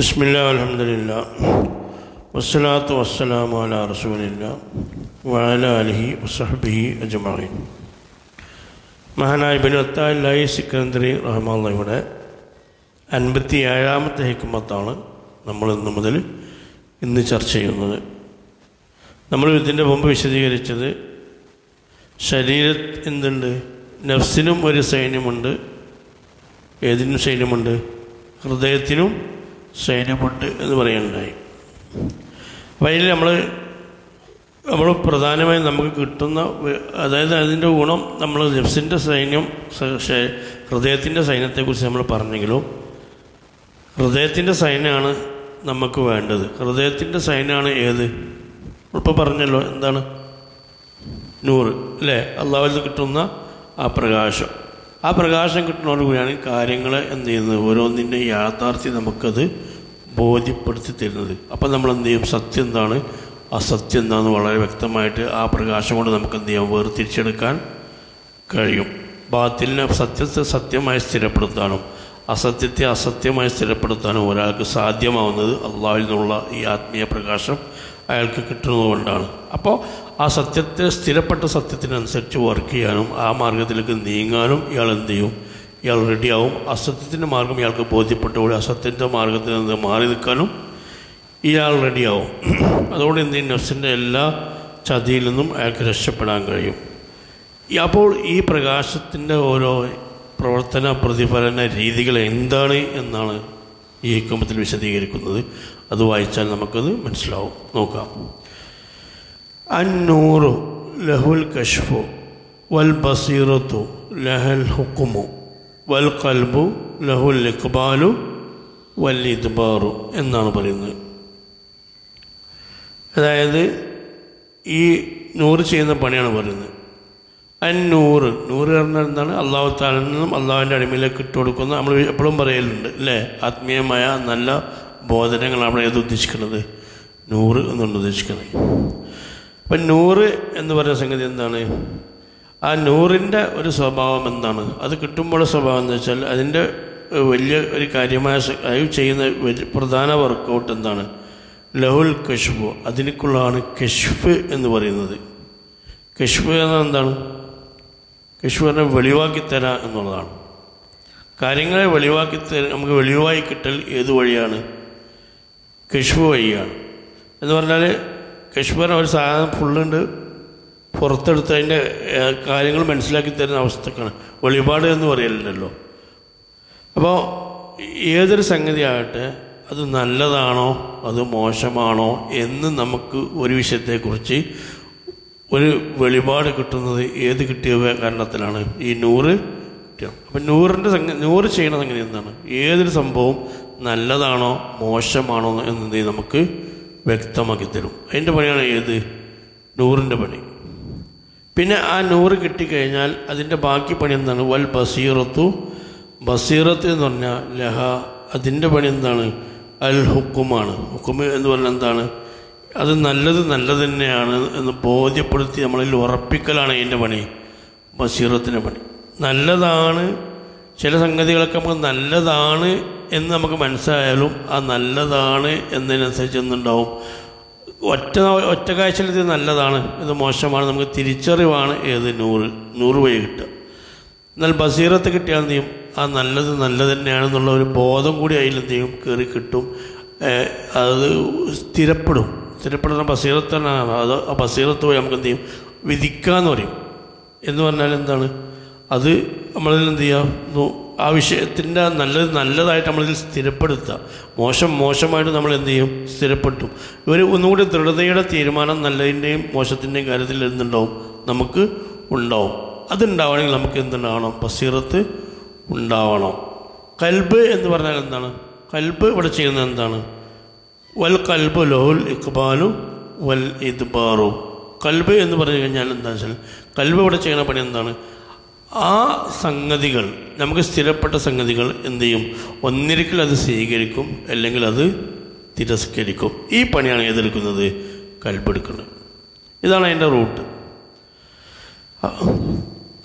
ബിസ്മില്ല അലഹമില്ല വസ്സലാത്തു വസ്സലാമു അല റസൂലില്ല വാല അലഹി വസഹബിഹി അജ്മഹീൻ മഹാനായ ബിനുത്തായി സിക്കന്ദ്രി റഹ്മാനയുടെ അൻപത്തി ഏഴാമത്തെ ഹിക്കുമത്താണ് നമ്മൾ ഇന്ന് മുതൽ ഇന്ന് ചർച്ച ചെയ്യുന്നത്. നമ്മൾ ഇതിന്റെ മുമ്പ് വിശദീകരിച്ചത് ശരീരം എന്തുണ്ട്? നഫ്സിനും ഒരു സൈന്യമുണ്ട്. ഏതിനും സൈന്യമുണ്ട്? ഹൃദയത്തിനും സൈന്യമുണ്ട് എന്ന് പറയുന്നുണ്ടായി അപ്പോൾ അതിൽ നമ്മൾ നമ്മൾ പ്രധാനമായും നമുക്ക് കിട്ടുന്ന അതായത് അതിന്റെ ഗുണം നമ്മൾ ജെഫ്സിന്റെ സൈന്യം ഹൃദയത്തിന്റെ സൈന്യത്തെക്കുറിച്ച് നമ്മൾ പറഞ്ഞെങ്കിലും ഹൃദയത്തിന്റെ സൈന്യമാണ് നമുക്ക് വേണ്ടത്. ഹൃദയത്തിന്റെ സൈന്യമാണ് ഏത്? ഇപ്പോൾ പറഞ്ഞല്ലോ എന്താണ്? നൂറ് അല്ലേ? അള്ളാഹുവിൽ കിട്ടുന്ന ആ പ്രകാശം. ആ പ്രകാശം കിട്ടുന്നതോടുകൂടിയാണ് കാര്യങ്ങൾ എന്ത് ചെയ്യുന്നത്? ഓരോന്നിന്റെ യാഥാർത്ഥ്യം നമുക്കത് ബോധ്യപ്പെടുത്തി തരുന്നത്. അപ്പം നമ്മൾ എന്ത് ചെയ്യും? സത്യം എന്താണ്? അസത്യം എന്താണെന്ന് വളരെ വ്യക്തമായിട്ട് ആ പ്രകാശം കൊണ്ട് നമുക്ക് എന്ത് ചെയ്യാം? വേർതിരിച്ചെടുക്കാൻ കഴിയും. ബാത്തിലിനെ സത്യത്തെ സത്യമായി സ്ഥിരപ്പെടുത്താനും അസത്യത്തെ അസത്യമായി സ്ഥിരപ്പെടുത്താനും ഒരാൾക്ക് സാധ്യമാവുന്നത് അള്ളാഹുവിൽ നിന്നുള്ള ഈ ആത്മീയ പ്രകാശം അയാൾക്ക് കിട്ടുന്നതുകൊണ്ടാണ് അപ്പോൾ ആ സത്യത്തെ സ്ഥിരപ്പെട്ട സത്യത്തിനനുസരിച്ച് വർക്ക് ചെയ്യാനും ആ മാർഗത്തിലേക്ക് നീങ്ങാനും ഇയാൾ എന്ത് ചെയ്യും? ഇയാൾ റെഡിയാവും അസത്യത്തിന്റെ മാർഗം ഇയാൾക്ക് ബോധ്യപ്പെട്ടുകൂടി അസത്യത്തിന്റെ മാർഗത്തിൽ നിന്ന് മാറി നിൽക്കാനും ഇയാൾ റെഡിയാവും അതുകൊണ്ട് എന്ത് ചെയ്യും? നഫ്സിന്റെ എല്ലാ ചതിയിൽ നിന്നും അയാൾക്ക് രക്ഷപ്പെടാൻ കഴിയും. അപ്പോൾ ഈ പ്രകാശത്തിന്റെ ഓരോ പ്രവർത്തന പ്രതിഫലന രീതികൾ എന്താണ് എന്നാണ് ഈ കുമ്പത്തിൽ വിശദീകരിക്കുന്നത്. അത് വായിച്ചാൽ നമുക്കത് മനസ്സിലാവും. നോക്കാം. അന്നൂറു ലഹുൽ കഷ്ഫു വൽ ബസീറത്തു ലഹൽ ഹുക്കുമു വൽ കൽബു ലഹുൽ ഇഖ്ബാലു വൽ ഇദ്ബാറു എന്നാണ് പറയുന്നത്. അതായത് ഈ നൂറ് ചെയ്യുന്ന പണിയാണ് പറയുന്നത്. അന്നൂറ് നൂറ് പറഞ്ഞാൽ എന്താണ്? അള്ളാഹു താലിൽ നിന്നും അള്ളാഹുവിന്റെ അടിമയിലേക്ക് ഇട്ട് കൊടുക്കുന്ന നമ്മൾ എപ്പോഴും പറയലുണ്ട് അല്ലേ? ആത്മീയമായ നല്ല ബോധനങ്ങളാണ് നമ്മൾ ഏത് ഉദ്ദേശിക്കുന്നത്? നൂറ് എന്നുണ്ട് ഉദ്ദേശിക്കുന്നത്. അപ്പം നൂറ് എന്ന് പറയുന്ന സംഗതി എന്താണ്? ആ നൂറിന്റെ ഒരു സ്വഭാവം എന്താണ്? അത് കിട്ടുമ്പോൾ സ്വഭാവം എന്ന് വെച്ചാൽ അതിന്റെ വലിയ ഒരു കാര്യമായ ചെയ്യുന്ന വലിയ പ്രധാന വർക്കൗട്ട് എന്താണ്? ലഹുൽ കഷ്ഫു അതിനേക്കുള്ളതാണ് കഷ്ഫ് എന്ന് പറയുന്നത്. കഷ്ഫ് എന്നാൽ എന്താണ്? കഷ്ഫ് പറഞ്ഞാൽ വെളിവാക്കി തരാ എന്നുള്ളതാണ്. കാര്യങ്ങളെ വെളിവാക്കി തര നമുക്ക് വെളിവായി കിട്ടൽ ഏത് വഴിയാണ്? കഷ്ഫ് വഴിയാണ്. എന്ന് പറഞ്ഞാൽ പറഞ്ഞ ഒരു സാധനം ഫുള്ളുണ്ട് പുറത്തെടുത്ത് അതിന്റെ കാര്യങ്ങൾ മനസ്സിലാക്കി തരുന്ന അവസ്ഥക്കാണ്. വെളിപാട് എന്ന് പറയലുണ്ടല്ലോ അപ്പോൾ ഏതൊരു സംഗതി ആകട്ടെ അത് നല്ലതാണോ അത് മോശമാണോ എന്ന് നമുക്ക് ഒരു വിഷയത്തെക്കുറിച്ച് ഒരു വെളിപാട് കിട്ടുന്നത് ഏത് കിട്ടിയ കാരണത്തിലാണ്? ഈ നൂറ് കിട്ടിയത് അപ്പം നൂറിന്റെ സംഗതി നൂറ് ചെയ്യണ സംഗതി എന്താണ് ഏതൊരു സംഭവം നല്ലതാണോ മോശമാണോ എന്നത് നമുക്ക് വ്യക്തമാക്കി തരും അതിന്റെ പണിയാണ് ഏത്? നൂറിന്റെ പണി. പിന്നെ ആ നൂറ് കിട്ടിക്കഴിഞ്ഞാൽ അതിന്റെ ബാക്കി പണി എന്താണ്? വൽ ബസീറത്തു. ബസീറത്ത് എന്ന് പറഞ്ഞാൽ ലഹ. അതിന്റെ പണി എന്താണ്? അൽ ഹുക്കുമാണ്. ഹുക്കും എന്ന് പറഞ്ഞാൽ എന്താണ്? അത് നല്ലത് നല്ലത് തന്നെയാണ് എന്ന് ബോധ്യപ്പെടുത്തി നമ്മളിൽ ഉറപ്പിക്കലാണ് അതിന്റെ പണി. ബസീറത്തിന്റെ പണി. നല്ലതാണ് ചില സംഗതികളൊക്കെ നമുക്ക് നല്ലതാണ് എന്ന് നമുക്ക് മനസ്സിലായാലും ആ നല്ലതാണ് എന്നതിനനുസരിച്ച് എന്തുണ്ടാവും ഒറ്റ ഒറ്റ കാഴ്ചയിൽ ഇത് നല്ലതാണ് ഇത് മോശമാണ് നമുക്ക് തിരിച്ചറിവാണ് ഏത് നൂറ് നൂറ് വഴി കിട്ടുക. എന്നാൽ ബസീറത്ത് കിട്ടിയാൽ ചെയ്യും? ആ നല്ലത് നല്ലത് തന്നെയാണെന്നുള്ള ഒരു ബോധം കൂടി അതിൽ ചെയ്യും? കയറി കിട്ടും. അത് സ്ഥിരപ്പെടും. സ്ഥിരപ്പെടുന്ന ബസീറത്താണ് അത് ആ ബസീറത്ത് പോയി നമുക്ക് എന്ത് ചെയ്യും? വിധിക്കാന്ന് പറയും. എന്ന് പറഞ്ഞാൽ എന്താണ്? അത് നമ്മളിൽ എന്ത് ചെയ്യുക ആ വിഷയത്തിന്റെ നല്ലത് നല്ലതായിട്ട് നമ്മളിൽ സ്ഥിരപ്പെടുത്തുക. മോശം മോശമായിട്ട് നമ്മൾ എന്ത് ചെയ്യും? സ്ഥിരപ്പെട്ടു. ഇവർ ഒന്നുകൂടി ദൃഢതയുടെ തീരുമാനം നല്ലതിന്റെയും മോശത്തിന്റെയും കാര്യത്തിൽ എന്തുണ്ടാവും? നമുക്ക് ഉണ്ടാവും. അതുണ്ടാവണമെങ്കിൽ നമുക്ക് എന്തുണ്ടാവണം? ബസീറത്ത് ഉണ്ടാവണം. കൽബ് എന്ന് പറഞ്ഞാൽ എന്താണ്? കൽബ് ഇവിടെ ചെയ്യുന്നത് എന്താണ്? വൽ കൽബ് ലോഹുൽ ഇക്ബാലു വൽ ഇദ്ബാറു. കൽബ് എന്ന് പറഞ്ഞു കഴിഞ്ഞാൽ എന്താ വെച്ചാൽ കൽബ് ഇവിടെ ചെയ്യുന്ന പണി എന്താണ്? ആ സംഗതികൾ നമുക്ക് സ്ഥിരപ്പെട്ട സംഗതികൾ എന്തു ചെയ്യും? ഒന്നിരിക്കൽ അത് സ്വീകരിക്കും അല്ലെങ്കിൽ അത് തിരസ്കരിക്കും. ഈ പണിയാണ് ഏതെടുക്കുന്നത് കൽപ്പെടുക്കുന്നത് ഇതാണ് അതിന്റെ റൂട്ട്.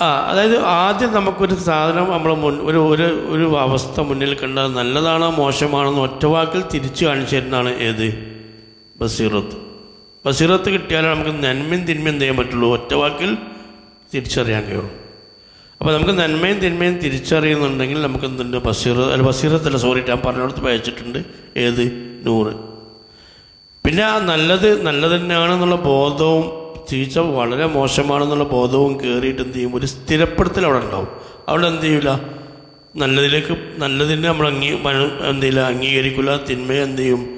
ആ അതായത് ആദ്യം നമുക്കൊരു സാധനം നമ്മൾ മുൻ ഒരു ഒരു ഒരു അവസ്ഥ മുന്നിൽ കണ്ടാൽ നല്ലതാണോ മോശമാണോ എന്ന് ഒറ്റവാക്കിൽ തിരിച്ചു കാണിച്ചു തരുന്നതാണ് ഏത്? ബസീറത്ത്. ബസീറത്ത് കിട്ടിയാലേ നമുക്ക് നന്മയും തിന്മയും ചെയ്യാൻ പറ്റുള്ളൂ? ഒറ്റവാക്കിൽ തിരിച്ചറിയാൻ കഴിയുള്ളൂ. അപ്പോൾ നമുക്ക് നന്മയും തിന്മയും തിരിച്ചറിയുന്നുണ്ടെങ്കിൽ നമുക്ക് എന്തുണ്ട് ബസീറ അല്ല ബസീറത്തല്ല സോറി ഞാൻ പറഞ്ഞിടത്ത് വായിച്ചിട്ടുണ്ട് ഏത്? നൂറ്. പിന്നെ ആ നല്ലത് നല്ലത് തന്നെയാണെന്നുള്ള ബോധവും ചീച്ച വളരെ മോശമാണെന്നുള്ള ബോധവും കയറിയിട്ട് എന്ത് ചെയ്യും? ഒരു സ്ഥിരപ്പെടുത്തൽ അവിടെ ഉണ്ടാവും. അവിടെ എന്ത് ചെയ്യില്ല നല്ലതിലേക്ക് നല്ലതിനെ നമ്മൾ അംഗീ മന- എന്ത് ചെയ്യില്ല അംഗീകരിക്കില്ല തിന്മയെ എന്ത് ചെയ്യും?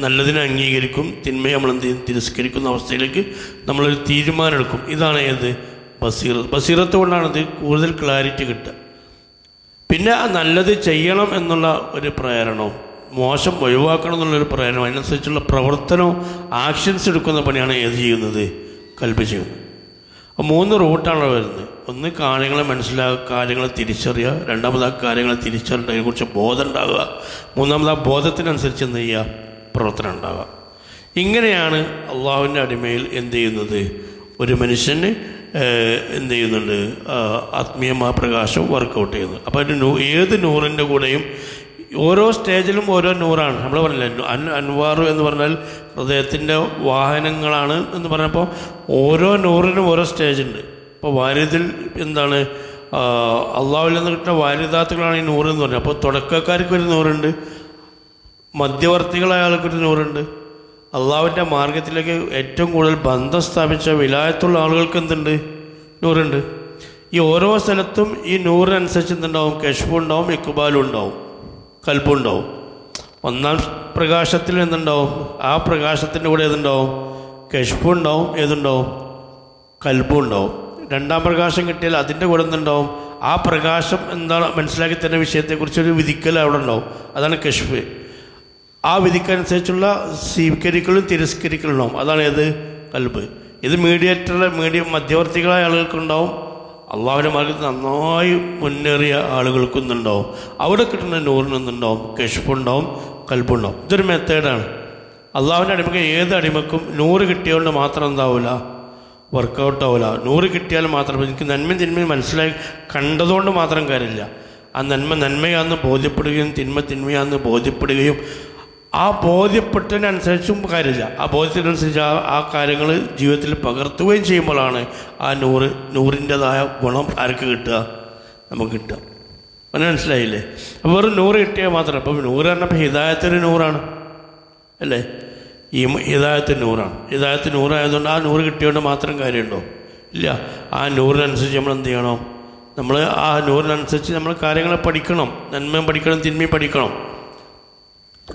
നല്ലതിനെ അംഗീകരിക്കും. തിന്മയെ നമ്മൾ എന്ത് ചെയ്യും? തിരസ്കരിക്കുന്ന അവസ്ഥയിലേക്ക് നമ്മളൊരു തീരുമാനം എടുക്കും ഇതാണ് ഏത്? ബസീറത്ത്. ബസീറത്ത് കൊണ്ടാണ് ഇത് കൂടുതൽ ക്ലാരിറ്റി കിട്ടുക. പിന്നെ ആ നല്ലത് ചെയ്യണം എന്നുള്ള ഒരു പ്രേരണവും മോശം ഒഴിവാക്കണം എന്നുള്ളൊരു പ്രേരണം അതിനനുസരിച്ചുള്ള പ്രവർത്തനവും ആക്ഷൻസ് എടുക്കുന്ന പണിയാണ് ഏത് ചെയ്യുന്നത്? കൽപ്പ് ചെയ്യുന്നത് മൂന്ന് റൂട്ടാണ് വരുന്നത്. ഒന്ന് കാര്യങ്ങളെ മനസ്സിലാക്കുക കാര്യങ്ങളെ തിരിച്ചറിയുക. രണ്ടാമത് കാര്യങ്ങളെ തിരിച്ചറിയുക അതിനെക്കുറിച്ച് ബോധം ഉണ്ടാകുക. മൂന്നാമത് ബോധത്തിനനുസരിച്ച് എന്ത് ചെയ്യുക? പ്രവർത്തനം ഉണ്ടാകുക. ഇങ്ങനെയാണ് അള്ളാഹുവിന്റെ അടിമയിൽ എന്ത് ചെയ്യുന്നത്? ഒരു മനുഷ്യന് എന്ത് ചെയ്യുന്നുണ്ട്? ആത്മീയ മഹാപ്രകാശം പ്രകാശം വർക്കൗട്ട് ചെയ്യുന്നു. അപ്പോൾ ഒരു നൂ ഏത് നൂറിന്റെ കൂടെയും ഓരോ സ്റ്റേജിലും ഓരോ നൂറാണ്. നമ്മൾ പറഞ്ഞില്ല അൻ അൻവാറു എന്ന് പറഞ്ഞാൽ ഹൃദയത്തിന്റെ വാഹനങ്ങളാണ് എന്ന് പറഞ്ഞപ്പോൾ ഓരോ നൂറിനും ഓരോ സ്റ്റേജുണ്ട് ഇപ്പോൾ വാരിതിൽ എന്താണ്? അള്ളാഹുവിൽ നിന്ന് കിട്ടുന്ന വാരിദാത്തുകളാണ് ഈ നൂറ് എന്ന് പറഞ്ഞത്. അപ്പോൾ തുടക്കക്കാർക്ക് ഒരു നൂറുണ്ട് മധ്യവർത്തികളായ ആൾക്കൊരു നൂറുണ്ട്. അള്ളാഹുവിന്റെ മാർഗത്തിലേക്ക് ഏറ്റവും കൂടുതൽ ബന്ധം സ്ഥാപിച്ച വിലായത്തുള്ള ആളുകൾക്ക് എന്തുണ്ട്? നൂറുണ്ട്. ഈ ഓരോ സ്ഥലത്തും ഈ നൂറിനനുസരിച്ച് എന്തുണ്ടാവും? ഉണ്ടാവും ഇക്കുബാലും ഉണ്ടാവും കൽപ്പും ഉണ്ടാവും. ഒന്നാം പ്രകാശത്തിൽ എന്തുണ്ടാവും? ആ പ്രകാശത്തിന്റെ കൂടെ ഏതുണ്ടാവും? കശുപ്പും ഉണ്ടാവും ഏതുണ്ടാവും? കൽപ്പും ഉണ്ടാവും. രണ്ടാം പ്രകാശം കിട്ടിയാൽ അതിന്റെ കൂടെ എന്തുണ്ടാവും? ആ പ്രകാശം എന്താണ്? മനസ്സിലാക്കി തരുന്ന വിഷയത്തെക്കുറിച്ചൊരു വിധിക്കൽ അവിടെ ഉണ്ടാവും. അതാണ് കഷ്ഫ് ആ വിധിക്കനുസരിച്ചുള്ള സ്വീകരിക്കലും തിരസ്കരിക്കലും ഉണ്ടാവും അതാണ് ഏത്? കൽബ്. ഇത് മീഡിയേറ്ററുടെ മീഡിയ മധ്യവർത്തികളായ ആളുകൾക്കുണ്ടാവും. അള്ളാഹുവിന്റെ മാർഗത്തിൽ നന്നായി മുന്നേറിയ ആളുകൾക്കൊന്നുണ്ടാവും അവിടെ കിട്ടുന്ന നൂറിനൊന്നുണ്ടാവും കെഷ്പുണ്ടാവും കൽപ്പുണ്ടാവും ഇതൊരു മെത്തേഡാണ്. അള്ളാഹുവിന്റെ അടിമക്ക് ഏത് അടിമക്കും നൂറ് കിട്ടിയതുകൊണ്ട് മാത്രം എന്താവില്ല വർക്കൗട്ട് ആവില്ല നൂറ് കിട്ടിയാൽ മാത്രം എനിക്ക് നന്മയും തിന്മയും മനസ്സിലായി കണ്ടതുകൊണ്ട് മാത്രം കാര്യമില്ല. ആ നന്മ നന്മയാണെന്ന് ബോധ്യപ്പെടുകയും തിന്മ തിന്മയാണെന്ന് ബോധ്യപ്പെടുകയും ആ ബോധ്യപ്പെട്ടതിനനുസരിച്ചും കാര്യമില്ല. ആ ബോധ്യത്തിനനുസരിച്ച് ആ ആ കാര്യങ്ങൾ ജീവിതത്തിൽ പകർത്തുകയും ചെയ്യുമ്പോഴാണ് ആ നൂറ് നൂറിന്റെതായ ഗുണം ആർക്ക് കിട്ടുക? നമുക്ക് കിട്ടുക. മനസ്സിലായില്ലേ? അപ്പോൾ വെറും നൂറ് കിട്ടിയാൽ മാത്രം. അപ്പം നൂറ് പറഞ്ഞപ്പോൾ ഹിതായത്തിന് നൂറാണ്. അല്ലേ? ഈ ഹിതായത്തിന് നൂറാണ്. ഹിതായത്തിന് നൂറായതുകൊണ്ട് ആ നൂറ് കിട്ടിയോണ്ട് മാത്രം കാര്യമുണ്ടോ? ഇല്ല. ആ നൂറിനനുസരിച്ച് നമ്മൾ എന്ത് ചെയ്യണം? നമ്മൾ ആ നൂറിനനുസരിച്ച് നമ്മൾ കാര്യങ്ങളെ പഠിക്കണം. നന്മയും പഠിക്കണം തിന്മയും പഠിക്കണം.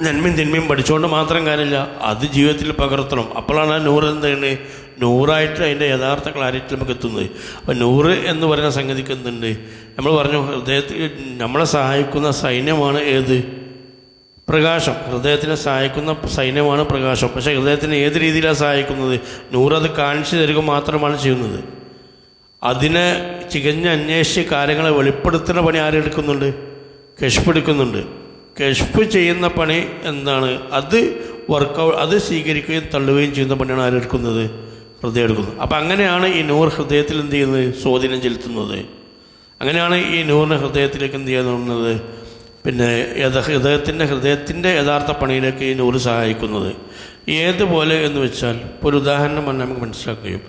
നന്മയും തിന്മയും പഠിച്ചുകൊണ്ട് മാത്രം കാര്യമില്ല. അത് ജീവിതത്തിൽ പകർത്തണം. അപ്പോഴാണ് ആ നൂറ് എന്താണ്? നൂറായിട്ട് അതിന്റെ യഥാർത്ഥ ക്ലാരിറ്റി നമുക്ക് എത്തുന്നത്. അപ്പം നൂറ് എന്ന് പറയുന്ന സംഗതിക്ക് എന്തുണ്ട്? നമ്മൾ പറഞ്ഞു ഹൃദയത്തിൽ നമ്മളെ സഹായിക്കുന്ന സൈന്യമാണ് ഏത്? പ്രകാശം. ഹൃദയത്തിനെ സഹായിക്കുന്ന സൈന്യമാണ് പ്രകാശം. പക്ഷേ ഹൃദയത്തിനെ ഏത് രീതിയിലാണ് സഹായിക്കുന്നത്? നൂറത് കാണിച്ചു തരിക മാത്രമാണ് ചെയ്യുന്നത്. അതിനെ ചികഞ്ഞ് അന്വേഷിച്ച് കാര്യങ്ങളെ വെളിപ്പെടുത്തുന്ന പണി ആരെടുക്കുന്നുണ്ട് കെഷ്പ് എടുക്കുന്നുണ്ട്. കെഷ്പ് ചെയ്യുന്ന പണി എന്താണ്? അത് വർക്കൗട്ട് അത് സ്വീകരിക്കുകയും തള്ളുകയും ചെയ്യുന്ന പണിയാണ് ആരെടുക്കുന്നത് ഹൃദയം എടുക്കുന്നത്. അപ്പം അങ്ങനെയാണ് ഈ നൂർ ഹൃദയത്തിൽ എന്ത് ചെയ്യുന്നത്? സ്വാധീനം ചെലുത്തുന്നത്. അങ്ങനെയാണ് ഈ നൂറിനെ ഹൃദയത്തിലേക്ക് എന്ത് ചെയ്യുന്നത് പിന്നെ ഹൃദയത്തിന്റെ ഹൃദയത്തിന്റെ യഥാർത്ഥ പണിയിലേക്ക് ഈ നൂറ് സഹായിക്കുന്നത്. ഏതുപോലെ എന്ന് വെച്ചാൽ ഒരു ഉദാഹരണം നമുക്ക് മനസ്സിലാക്കുകയും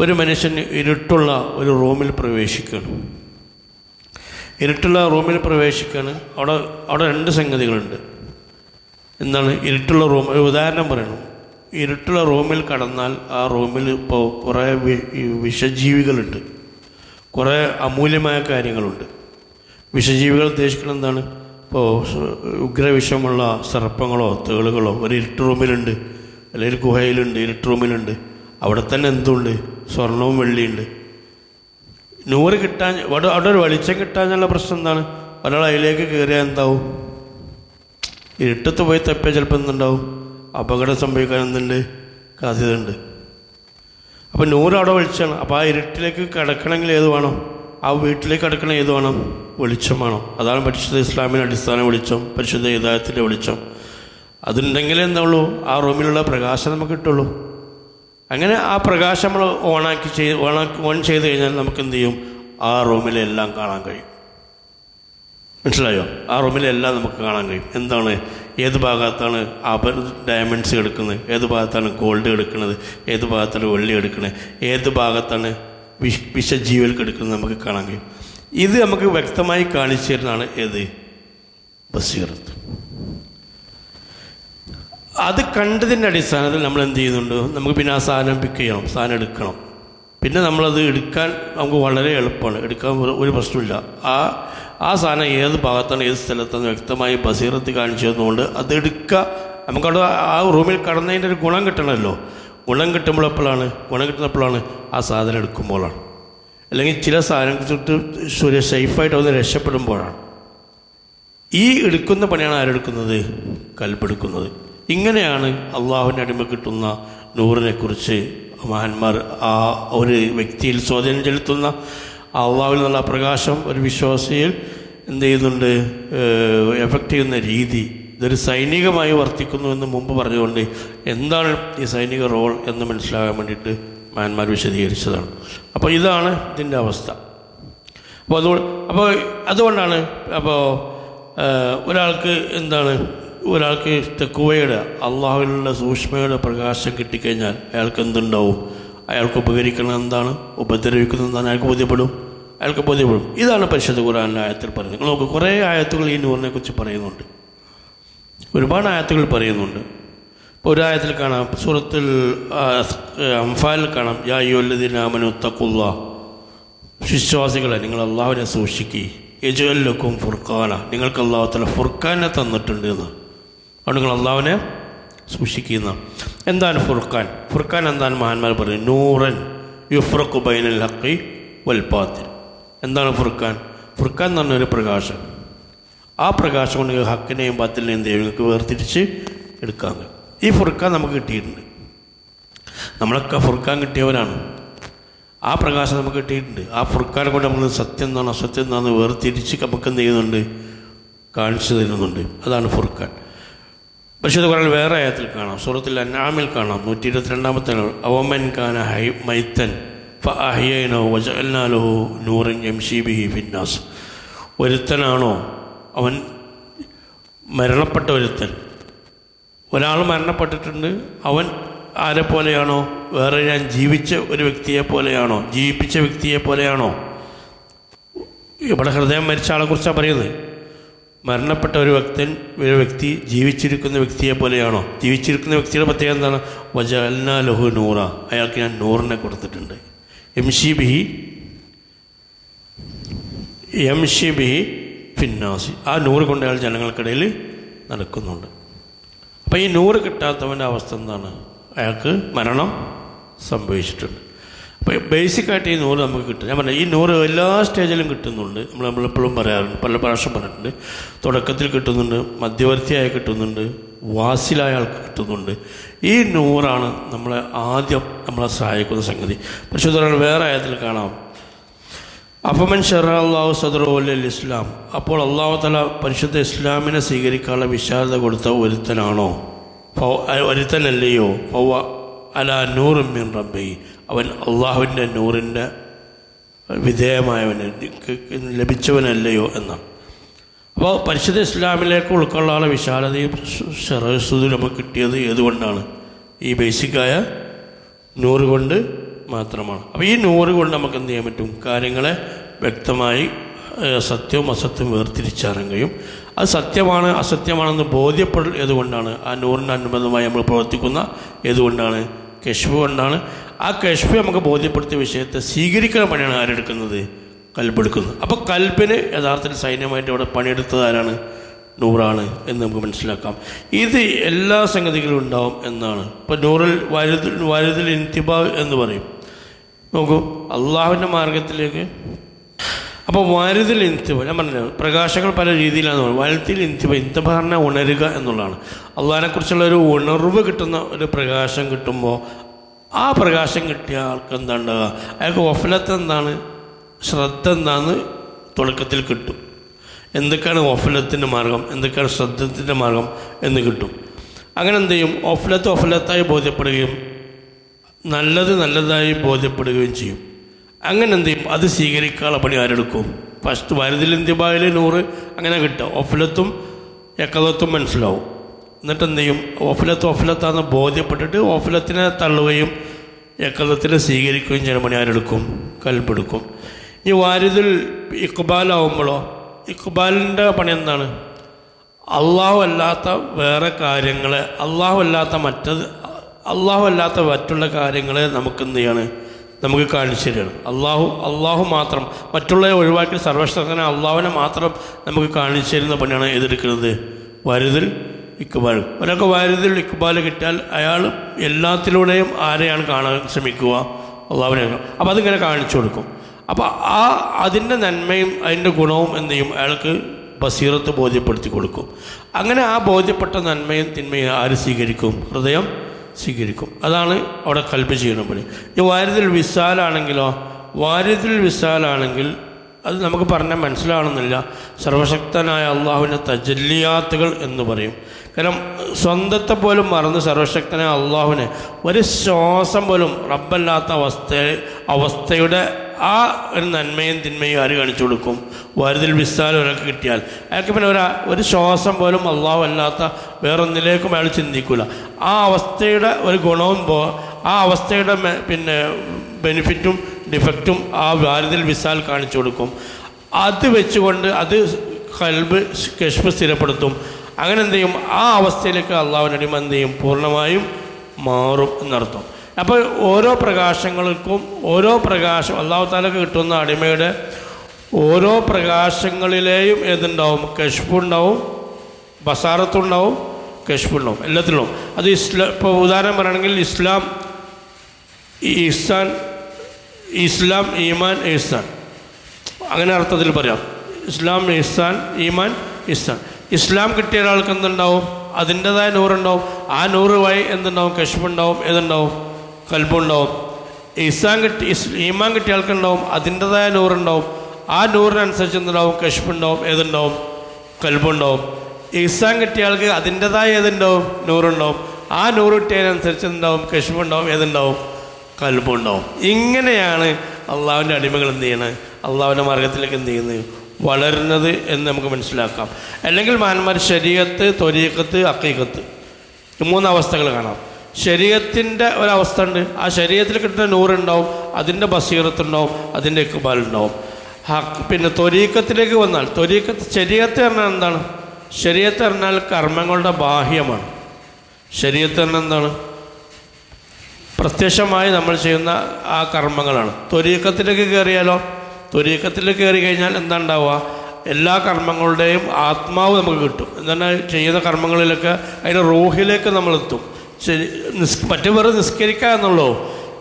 ഒരു മനുഷ്യൻ ഇരുട്ടുള്ള ഒരു റൂമിൽ പ്രവേശിക്കുകയാണ്. ഇരുട്ടുള്ള റൂമിൽ പ്രവേശിക്കുകയാണ് അവിടെ അവിടെ രണ്ട് സംഗതികളുണ്ട്. എന്താണ്? ഇരുട്ടുള്ള റൂം ഉദാഹരണം പറയണം. ഇരുട്ടുള്ള റൂമിൽ കടന്നാൽ ആ റൂമിൽ ഇപ്പോൾ കുറേ വിഷജീവികളുണ്ട്. കുറേ അമൂല്യമായ കാര്യങ്ങളുണ്ട്. വിഷജീവികൾ ഉദ്ദേശിക്കുന്നത് എന്താണ്? ഇപ്പോൾ ഉഗ്രവിഷമുള്ള സർപ്പങ്ങളോ തേളുകളോ ഒരു ഇരുട്ട് റൂമിലുണ്ട്. അല്ലെങ്കിൽ ഗുഹയിലുണ്ട് ഇരുട്ട് റൂമിലുണ്ട്. അവിടെ തന്നെ എന്തുണ്ട്? സ്വർണവും വെള്ളിയുണ്ട്. നൂറ് കിട്ടാൻ അവിടെ ഒരു വെളിച്ചം കിട്ടാനുള്ള പ്രശ്നം എന്താണ്? ഒരാൾ അതിലേക്ക് കയറിയാൽ എന്താവും? ഇരുട്ടത്ത് പോയി തപ്പിയാൽ ചിലപ്പോൾ എന്തുണ്ടാവും? അപകടം സംഭവിക്കാൻ എന്തുണ്ട്? സാധ്യതയുണ്ട്. അപ്പോൾ നൂറ് അവിടെ വെളിച്ചമാണ്. അപ്പോൾ ആ ഇരുട്ടിലേക്ക് കിടക്കണമെങ്കിൽ ഏത് വേണം? ആ വീട്ടിലേക്ക് കിടക്കണം ഏത് വേണം? വെളിച്ചം വേണം. അതാണ് പരിശുദ്ധ ഇസ്ലാമിന്റെ അടിസ്ഥാന വെളിച്ചം പരിശുദ്ധ ഹിദായത്തിന്റെ വെളിച്ചം. അതുണ്ടെങ്കിലേ എന്താ ഉള്ളൂ ആ റൂമിലുള്ള പ്രകാശം നമുക്ക് കിട്ടുള്ളൂ. അങ്ങനെ ആ പ്രകാശം നമ്മൾ ഓണാക്കി ചെയ്ത് ഓണാക്കി ഓൺ ചെയ്ത് കഴിഞ്ഞാൽ നമുക്ക് എന്ത് ചെയ്യും ആ റൂമിലെല്ലാം കാണാൻ കഴിയും. മനസ്സിലായോ? ആ റൂമിലെല്ലാം നമുക്ക് കാണാൻ കഴിയും. എന്താണ്? ഏത് ഭാഗത്താണ് അവർ ഡയമണ്ട്സ് എടുക്കുന്നത്? ഏത് ഭാഗത്താണ് ഗോൾഡ് എടുക്കുന്നത്? ഏത് ഭാഗത്താണ് വെള്ളി എടുക്കുന്നത്? ഏത് ഭാഗത്താണ് വിഷ വിഷജീവികൾക്ക് എടുക്കുന്നത് നമുക്ക് കാണാൻ കഴിയും. ഇത് നമുക്ക് വ്യക്തമായി കാണിച്ചു തരുന്നതാണ് ഏത്? ബസീറത്ത്. അത് കണ്ടതിന്റെ അടിസ്ഥാനത്തിൽ നമ്മൾ എന്ത് ചെയ്യുന്നുണ്ട്? നമുക്ക് പിന്നെ ആ സാധനം പിക്ക് ചെയ്യണം സാധനം എടുക്കണം. പിന്നെ നമ്മളത് എടുക്കാൻ നമുക്ക് വളരെ എളുപ്പമാണ്. എടുക്കാൻ ഒരു- പ്രശ്നമില്ല. ആ ആ സാധനം ഏത് ഭാഗത്താണ് ഏത് സ്ഥലത്താണ് വ്യക്തമായി ബസീറത്ത് കാണിച്ചു തന്നുകൊണ്ട് അത് എടുക്കുക നമുക്കവിടെ ആ റൂമിൽ കടന്നതിന്റെ ഒരു ഗുണം കിട്ടണമല്ലോ. ഗുണം കിട്ടുമ്പോൾ എപ്പോഴാണ് ഗുണം കിട്ടുന്നപ്പോഴാണ് ആ സാധനം എടുക്കുമ്പോഴാണ്. അല്ലെങ്കിൽ ചില സാധനങ്ങൾ തൊട്ട് സേഫായിട്ട് ഒന്ന് രക്ഷപ്പെടുമ്പോഴാണ്. ഈ എടുക്കുന്ന പണിയാണ് ആരെടുക്കുന്നത്? കൽപ്പെടുക്കുന്നത് ഇങ്ങനെയാണ് അള്ളാഹുവിന്റെ അടിമ കിട്ടുന്ന നൂറിനെക്കുറിച്ച് മഹാന്മാർ ആ ഒരു വ്യക്തിയിൽ സ്വാധീനം ചെലുത്തുന്ന അള്ളാഹുവിൽ നിന്നുള്ള പ്രകാശം ഒരു വിശ്വാസിയിൽ എന്ത് ചെയ്യുന്നുണ്ട് എഫക്റ്റ് ചെയ്യുന്ന രീതി ഇതൊരു സൈനികമായി വർത്തിക്കുന്നു എന്ന് മുമ്പ് പറഞ്ഞുകൊണ്ട് എന്താണ് ഈ സൈനിക റോൾ എന്ന് മനസ്സിലാകാൻ വേണ്ടിയിട്ട് മഹാന്മാർ വിശദീകരിച്ചതാണ്. അപ്പോൾ ഇതാണ് ഇതിന്റെ അവസ്ഥ. അപ്പോൾ അതുകൊണ്ട് അപ്പോൾ അതുകൊണ്ടാണ് അപ്പോൾ ഒരാൾക്ക് എന്താണ് ഒരാൾക്ക് തെക്കുവയുടെ അള്ളാഹുവിനുള്ള സൂക്ഷ്മയുടെ പ്രകാശം കിട്ടിക്കഴിഞ്ഞാൽ അയാൾക്ക് എന്തുണ്ടാവും? അയാൾക്ക് ഉപകരിക്കണം എന്താണ്? ഉപദ്രവിക്കുന്നത് എന്താണ്? അയാൾക്ക് ബോധ്യപ്പെടും? അയാൾക്ക് ബോധ്യപ്പെടും. ഇതാണ് പരിശുദ്ധ ഖുറാനിന്റെ ആയത്തിൽ പറയുന്നത്. നിങ്ങൾ നോക്ക് കുറേ ആയത്തുകൾ ഈ നൂറിനെ കുറിച്ച് പറയുന്നുണ്ട്. ഒരുപാട് ആയത്തുകൾ പറയുന്നുണ്ട്. ഇപ്പോൾ ഒരു ആയത്തിൽ കാണാം സൂറത്തിൽ അംഫാലിൽ കാണാം യാ യുല്ലദിനാമനു തക്കുള്ള വിശ്വാസികളെ നിങ്ങൾ അള്ളാഹുവിനെ സൂക്ഷിക്കുക യജുവല്ലക്കും ഫുർഖാന. നിങ്ങൾക്ക് അള്ളാഹുത്തല ഫുർഖാനെ തന്നിട്ടുണ്ട് എന്ന്. അതുകൊണ്ട് അള്ളാവിനെ സൂക്ഷിക്കുന്ന. എന്താണ് ഫുർഖാൻ? ഫുർഖാൻ എന്താണ് മഹാന്മാർ പറയുന്നത്? നൂറൻ യുഫ്രഖു ബൈനൽ ഹക്കി വൽപാത്തിൽ എന്താണ് ഫുർഖാൻ? ഫുർഖാൻ എന്ന് പറഞ്ഞൊരു പ്രകാശം. ആ പ്രകാശം കൊണ്ട് ഹക്കിനെയും പാത്തിലിനെയും ദൈവങ്ങൾക്ക് വേർതിരിച്ച് എടുക്കാൻ ഈ ഫുർഖാൻ നമുക്ക് കിട്ടിയിട്ടുണ്ട്. നമ്മളൊക്കെ ഫുർഖാൻ കിട്ടിയവരാണ്. ആ പ്രകാശം നമുക്ക് കിട്ടിയിട്ടുണ്ട്. ആ ഫുർഖാനെ കൊണ്ട് നമ്മൾ സത്യം എന്താണ് അസത്യം എന്താണെന്ന് വേർതിരിച്ച് നമുക്ക് എന്ത് ചെയ്യുന്നുണ്ട്? കാണിച്ചു തരുന്നുണ്ട്. അതാണ് ഫുർഖാൻ. പക്ഷേ ഇത് വേറെ ആയത്തിൽ കാണാം. സൂറത്തിൽ അന്നാമിൽ കാണാം. നൂറ്റി ഇരുപത്തിരണ്ടാമത്തെ അവമൻ കാന ഹൈ മൈത്തൻ ഫഅഹ്യൈനോ നൂറിൻ നൂറൻ ഷി ബിഹി ഫിന്നാസ്. ഒരുത്തനാണോ? അവൻ മരണപ്പെട്ട ഒരുത്തൻ. ഒരാൾ മരണപ്പെട്ടിട്ടുണ്ട്. അവൻ ആരെ പോലെയാണോ? വേറെ ഞാൻ ജീവിച്ച ഒരു വ്യക്തിയെ പോലെയാണോ? ജീവിപ്പിച്ച വ്യക്തിയെ പോലെയാണോ? ഇവിടെ ഹൃദയം മരിച്ച ആളെ കുറിച്ചാണ് പറയുന്നത്. മരണപ്പെട്ട ഒരു വ്യക്തൻ ഒരു വ്യക്തി ജീവിച്ചിരിക്കുന്ന വ്യക്തിയെ പോലെയാണോ? ജീവിച്ചിരിക്കുന്ന വ്യക്തിയുടെ പ്രത്യേകത എന്താണ്? വജഅൽനാ ലഹു നൂറ. അയാൾക്ക് ഞാൻ നൂറിനെ കൊടുത്തിട്ടുണ്ട്. എം ഷി ബിഹി എം ഷി ബിഹി ഫിന്നാസി. ആ നൂറ് കൊണ്ട് അയാൾ ജനങ്ങൾക്കിടയിൽ നടക്കുന്നുണ്ട്. അപ്പോൾ ഈ നൂറ് കിട്ടാത്തവന്റെ അവസ്ഥ എന്താണ്? അയാൾക്ക് മരണം സംഭവിച്ചിട്ടുണ്ട്. ബേസിക്കായിട്ട് ഈ നൂറ് നമുക്ക് കിട്ടും. ഞാൻ പറഞ്ഞു ഈ നൂറ് എല്ലാ സ്റ്റേജിലും കിട്ടുന്നുണ്ട്. നമ്മൾ നമ്മളെപ്പോഴും പറയാറുണ്ട്. പല പ്രാവശ്യം പറഞ്ഞിട്ടുണ്ട്. തുടക്കത്തിൽ കിട്ടുന്നുണ്ട് മധ്യവർത്തിയായി കിട്ടുന്നുണ്ട് വാസിലായ ആൾക്ക് കിട്ടുന്നുണ്ട്. ഈ നൂറാണ് നമ്മളെ ആദ്യം നമ്മളെ സഹായിക്കുന്ന സംഗതി. പക്ഷേ വേറെ ആയതിൽ കാണാം. അഫമൻ ഷറ അള്ളാഹു സദറുൽ ഇസ്ലാം. അപ്പോൾ അള്ളാഹു തല പരിശുദ്ധ ഇസ്ലാമിനെ സ്വീകരിക്കാനുള്ള വിശാലത കൊടുത്ത ഒരുത്തനാണോ? ഒരുത്തനല്ലയോ? അല നൂറും മിൻ റബ്ബി. അവൻ അള്ളാഹുവിന്റെ നൂറിന്റെ വിധേയമായവന് ലഭിച്ചവനല്ലയോ എന്നാണ്. അപ്പോൾ പരിശുദ്ധ ഇസ്ലാമിലേക്ക് ഉൾക്കൊള്ളാനുള്ള വിശാലതയും ഷറസുദും നമുക്ക് കിട്ടിയത് ഏതുകൊണ്ടാണ്? ഈ ബേസിക്കായ നൂറ് കൊണ്ട് മാത്രമാണ്. അപ്പോൾ ഈ നൂറ് കൊണ്ട് നമുക്ക് എന്ത് ചെയ്യാൻ പറ്റും? കാര്യങ്ങളെ വ്യക്തമായി സത്യവും അസത്യവും വേർതിരിച്ചറിയാൻ കഴിയും അത് സത്യമാണ് അസത്യമാണെന്ന് ബോധ്യപ്പെടൽ ഏതുകൊണ്ടാണ്? ആ നൂറിന് അനുബന്ധമായി നമ്മൾ പ്രവർത്തിക്കുന്ന ഏതുകൊണ്ടാണ്? കശ്ഫ് കൊണ്ടാണ്. ആ കശ്ഫ് നമുക്ക് ബോധ്യപ്പെടുത്തിയ വിഷയത്തെ സ്വീകരിക്കുന്ന പണിയാണ് ആരെടുക്കുന്നത്? കൽപ്പെടുക്കുന്നത്. അപ്പോൾ കൽബിന് യഥാർത്ഥത്തിൽ സൈന്യമായിട്ട് ഇവിടെ പണിയെടുത്തത് ആരാണ്? നൂറാണ് എന്ന് നമുക്ക് മനസ്സിലാക്കാം. ഇത് എല്ലാ സംഗതികളും ഉണ്ടാവും എന്നാണ്. ഇപ്പോൾ നൂറിൽ വരുതിൽ വരുതിൽ ഇൻതിബാ എന്ന് പറയും. നോക്കൂ അള്ളാഹുവിന്റെ മാർഗത്തിലേക്ക്. അപ്പോൾ വരുതിൽ ഇൻതിബ ഞാൻ പറഞ്ഞു പ്രകാശങ്ങൾ പല രീതിയിലാണ് പറയുന്നത് വലുതിൽ ഇൻതിബ പറഞ്ഞാൽ ഉണരുക എന്നുള്ളതാണ്. അള്ളാഹിനെക്കുറിച്ചുള്ള ഒരു ഉണർവ് കിട്ടുന്ന ഒരു പ്രകാശം കിട്ടുമ്പോൾ ആ പ്രകാശം കിട്ടിയ ആൾക്ക് എന്താണ് അയാൾക്ക് ഒഫലത്ത് എന്താണ് ശ്രദ്ധ എന്താന്ന് തുടക്കത്തിൽ കിട്ടും. എന്തൊക്കെയാണ് ഓഫലത്തിന്റെ മാർഗം? എന്തൊക്കെയാണ് ശ്രദ്ധത്തിന്റെ മാർഗം എന്ന് കിട്ടും. അങ്ങനെ എന്ത് ചെയ്യും? ഓഫലത്ത് ഓഫലത്തായി ബോധ്യപ്പെടുകയും നല്ലത് നല്ലതായി ബോധ്യപ്പെടുകയും ചെയ്യും. അങ്ങനെ എന്ത് ചെയ്യും? അത് സ്വീകരിക്കാനുള്ള പണി ആരെടുക്കും? ഫസ്റ്റ് വലുതിൽ ഇന്ത്യബായിൽ നൂറ് അങ്ങനെ കിട്ടും. ഒഫലത്തും എക്കലത്തും മനസ്സിലാവും. എന്നിട്ട് എന്ത് ചെയ്യും ഓഫിലത്ത് ഓഫിലത്താന്ന് ബോധ്യപ്പെട്ടിട്ട് ഓഫിലത്തിനെ തള്ളുകയും എക്കലത്തിനെ സ്വീകരിക്കുകയും ആരെടുക്കും? കൽപ്പെടുക്കും. ഈ വാരിദിൽ ഇക്ബാലാവുമ്പോഴോ ഇക്ബാലിന്റെ പണി എന്താണ്? അള്ളാഹു അല്ലാത്ത വേറെ കാര്യങ്ങളെ അള്ളാഹു അല്ലാത്ത മറ്റത് അള്ളാഹു അല്ലാത്ത മറ്റുള്ള കാര്യങ്ങളെ നമുക്ക് എന്ത് ചെയ്യാണ്? നമുക്ക് കാണിച്ചു തരികയാണ്. അള്ളാഹു അള്ളാഹു മാത്രം മറ്റുള്ളവരെ ഒഴിവാക്കി സർവശക്തനെ അള്ളാഹുവിനെ മാത്രം നമുക്ക് കാണിച്ചു തരുന്ന പണിയാണ് എതിർക്കുന്നത് വരുതിൽ ഇക്ബാൽ. ഒരാൾക്ക് വരുതിൽ ഇക്ബാൽ കിട്ടിയാൽ അയാൾ എല്ലാത്തിലൂടെയും ആരെയാണ് കാണാൻ ശ്രമിക്കുക? അള്ളാഹുവിനെ അപ്പോൾ അതിങ്ങനെ കാണിച്ചു കൊടുക്കും. അപ്പോൾ ആ അതിന്റെ നന്മയും അതിന്റെ ഗുണവും എന്ത് ചെയ്യും അയാൾക്ക് ബസീറത്ത് ബോധ്യപ്പെടുത്തി കൊടുക്കും. അങ്ങനെ ആ ബോധ്യപ്പെട്ട നന്മയും തിന്മയും ആര് സ്വീകരിക്കും? ഹൃദയം സ്വീകരിക്കും. അതാണ് അവിടെ കൽപ്പ ചെയ്യണം പണി. ഈ വാരിതിൽ വിശാലാണെങ്കിലോ? വാരിതിൽ വിശാലാണെങ്കിൽ അത് നമുക്ക് പറഞ്ഞാൽ മനസ്സിലാവണമെന്നില്ല. സർവശക്തനായ അള്ളാഹുവിന്റെ തജല്ലിയാത്തുകൾ എന്ന് പറയും. കാരണം സ്വന്തത്തെ പോലും മറന്ന് സർവശക്തനായ അള്ളാഹുവിനെ ഒരു ശ്വാസം പോലും റബ്ബല്ലാത്ത അവസ്ഥ അവസ്ഥയുടെ ആ ഒരു നന്മയും തിന്മയും ആര് കാണിച്ചു കൊടുക്കും? വരുതിൽ വിസ്താരം ഒരാൾക്ക് കിട്ടിയാൽ. അയാൾക്ക് പിന്നെ ഒരു ഒരു ശ്വാസം പോലും അള്ളാഹു അല്ലാത്ത വേറൊന്നിലേക്കും അയാൾ ചിന്തിക്കില്ല ആ അവസ്ഥയുടെ ഒരു ഗുണവും പോ ആ അവസ്ഥയുടെ പിന്നെ ബെനിഫിറ്റും ഡിഫക്റ്റും ആ വാരിതിൽ വിസാൽ കാണിച്ചു കൊടുക്കും. അത് വെച്ചുകൊണ്ട് അത് കൽബ് കഷ്പ് സ്ഥിരപ്പെടുത്തും. അങ്ങനെ എന്ത് ചെയ്യും? ആ അവസ്ഥയിലേക്ക് അള്ളാഹുവിന്റെ അടിമ എന്ത് ചെയ്യും? പൂർണമായും മാറും എന്നർത്ഥം. അപ്പോൾ ഓരോ പ്രകാശങ്ങൾക്കും ഓരോ പ്രകാശം അള്ളാഹു താലക്ക് കിട്ടുന്ന അടിമയുടെ ഓരോ പ്രകാശങ്ങളിലെയും ഏതുണ്ടാവും? കഷ്പുണ്ടാവും ബസാറത്തുണ്ടാവും കഷ്പുണ്ടാവും എല്ലാത്തിലും അത് ഇസ്ലാം ഇപ്പോൾ ഉദാഹരണം പറയുകയാണെങ്കിൽ ഇസ്ലാം ഇഹ്സാൻ ഇസ്ലാം ഈമാൻ ഇഹ്സാൻ അങ്ങനെ അർത്ഥത്തിൽ പറയാം. ഇസ്ലാം ഇഹ്സാൻ ഈമാൻ ഇഹ്സാൻ ഇസ്ലാം കിട്ടിയ ഒരാൾക്ക് എന്തുണ്ടാവും? അതിന്റെതായ നൂറുണ്ടാവും. ആ നൂറ് വഴി എന്തുണ്ടാവും? കഷ്പുണ്ടാവും ഏതുണ്ടാവും? കൽബുണ്ടാവും. ഇസ്ലാം കിട്ടി ഇസ് ഈമാൻ കിട്ടിയ ആൾക്കുണ്ടാവും. അതിന്റെതായ നൂറുണ്ടാവും. ആ നൂറിനനുസരിച്ച് എന്തുണ്ടാവും? കഷ്പുണ്ടാവും ഏതുണ്ടാവും? കൽബുണ്ടാവും. ഇസ്ലാം കിട്ടിയ ആൾക്ക് അതിന്റെതായ ഏതുണ്ടാവും? നൂറുണ്ടാവും. ആ നൂറ് കിട്ടിയതിനനുസരിച്ച് എന്തുണ്ടാവും? കഷ്പുണ്ടാവും ഏതുണ്ടാവും? കൽബുണ്ടാവും ഇങ്ങനെയാണ് അള്ളാഹുവിന്റെ അടിമകൾ എന്ത് ചെയ്യണത് അള്ളാഹുവിന്റെ മാർഗത്തിലേക്ക് എന്ത് ചെയ്യുന്നത് വളരുന്നത് എന്ന് നമുക്ക് മനസ്സിലാക്കാം. അല്ലെങ്കിൽ മാന്മാർ ശരീരത്ത് തൊരീക്കത്ത് അക്കീക്കത്ത് മൂന്ന് അവസ്ഥകൾ കാണാം. ശരീരത്തിന്റെ ഒരവസ്ഥ ഉണ്ട്. ആ ശരീരത്തിൽ കിട്ടുന്ന നൂറുണ്ടാവും അതിന്റെ ബസീറത്തുണ്ടാവും അതിന്റെ ഇക്ബാലുണ്ടാവും ഹക്ക് പിന്നെ തൊരീക്കത്തിലേക്ക് വന്നാൽ തൊരീക്കത്ത് ശരീരത്ത് പറഞ്ഞാൽ എന്താണ്? ശരീരത്ത് പറഞ്ഞാൽ കർമ്മങ്ങളുടെ ബാഹ്യമാണ്. ശരീരത്ത് പറഞ്ഞാൽ എന്താണ്? പ്രത്യക്ഷമായി നമ്മൾ ചെയ്യുന്ന ആ കർമ്മങ്ങളാണ്. ത്വരീക്കത്തിലേക്ക് കയറിയാലോ? ത്വരീക്കത്തിലേക്ക് കയറി കഴിഞ്ഞാൽ എന്താ ഉണ്ടാവുക എല്ലാ കർമ്മങ്ങളുടെയും ആത്മാവ് നമുക്ക് കിട്ടും. എന്താണ് ചെയ്യുന്ന കർമ്മങ്ങളിലൊക്കെ അതിന്റെ റൂഹിലേക്ക് ശരി നിസ് മറ്റു വെറുതെ നിസ്കരിക്കുക എന്നുള്ളൂ?